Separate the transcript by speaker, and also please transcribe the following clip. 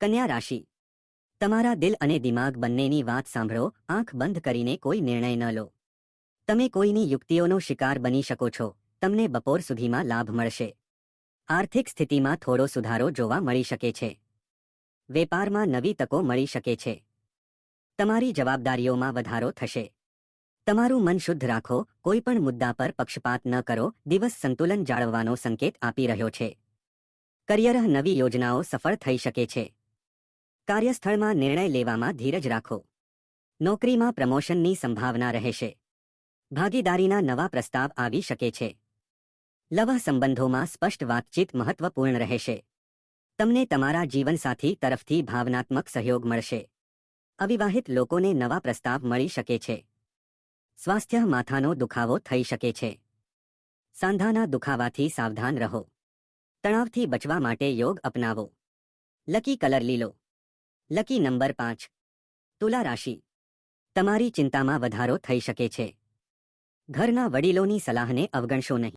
Speaker 1: કન્યા રાશિ. તમારા દિલ અને દિમાગ બંનેની વાત સાંભળો, આંખ બંધ કરીને કોઈ નિર્ણય ન લો. તમે કોઈની યુક્તિઓનો શિકાર બની શકો છો, તમને બપોર સુધીમાં લાભ મળશે. આર્થિક સ્થિતિમાં થોડો સુધારો જોવા મળી શકે છે. વેપારમાં નવી તકો મળી શકે છે. તમારી જવાબદારીઓમાં વધારો થશે. તમારું મન શુદ્ધ રાખો, કોઈ પણ મુદ્દા પર પક્ષપાત ન કરો, દિવસ સંતુલન જાળવવાનો સંકેત આપી રહ્યો છે. કરિયર નવી યોજનાઓ સફળ થઈ શકે છે. કાર્યસ્થળમાં નિર્ણય લેવામાં ધીરજ રાખો. નોકરીમાં પ્રમોશનની સંભાવના રહેશે. ભાગીદારીના નવા પ્રસ્તાવ આવી શકે છે. લવા સંબંધોમાં સ્પષ્ટ વાતચીત મહત્વપૂર્ણ રહેશે. તમને તમારા જીવનસાથી તરફથી ભાવનાત્મક સહયોગ મળશે. અવિવાહિત લોકોને નવા પ્રસ્તાવ મળી શકે છે. સ્વાસ્થ્ય માથાનો દુખાવો થઈ શકે છે. સાંધાના દુખાવાથી સાવધાન રહો. તણાવથી બચવા માટે યોગ અપનાવો. લકી કલર લીલો. લકી નંબર પાંચ. તુલા રાશિ. તમારી ચિંતામાં વધારો થઈ શકે છે. ઘરના વડીલોની સલાહને અવગણશો નહીં.